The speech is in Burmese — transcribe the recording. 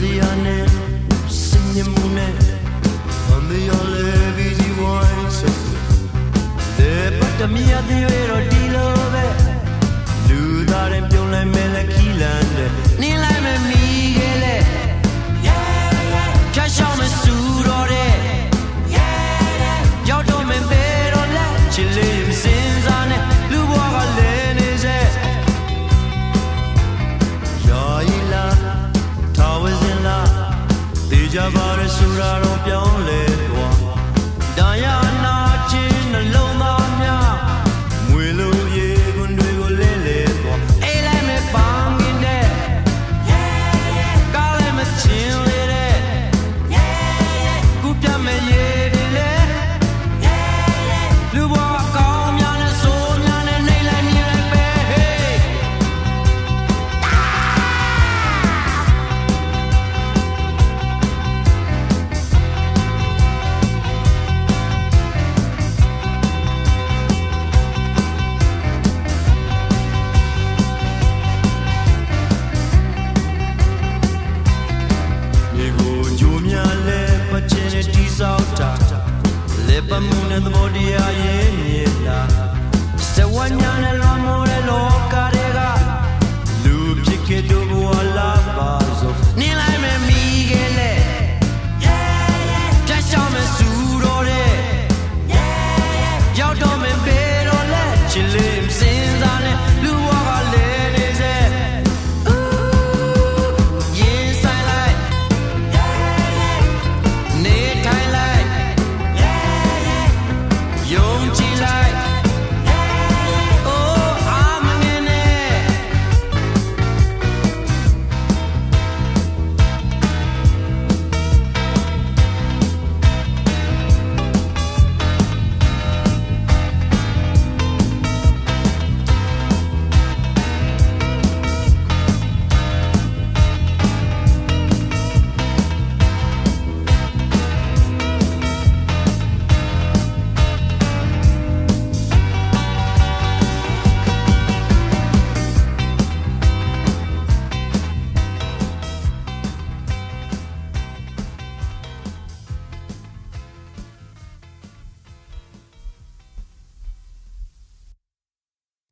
စရာနဲ့စင်မြမှုနဲ့မမေရလေဗီဒီဝိုင်းဆိုတဲ့ပတ်တမီရတဲ့ရောဒီလိုပဲလူသားတွေပြုံးလိုက်မယ်လက်ခီလန်တဲ့နင်းလိုက်မယ်မိခဲ့လေ Yeah yeah ချာချာ တေကြပါရဆူရာတော့ပြောင်းလဲသွားဒါယ လေပမှုနဲ့သဘောတရားရဲ့မြေလာစဝညာနဲ့လွန်မိုး daylight.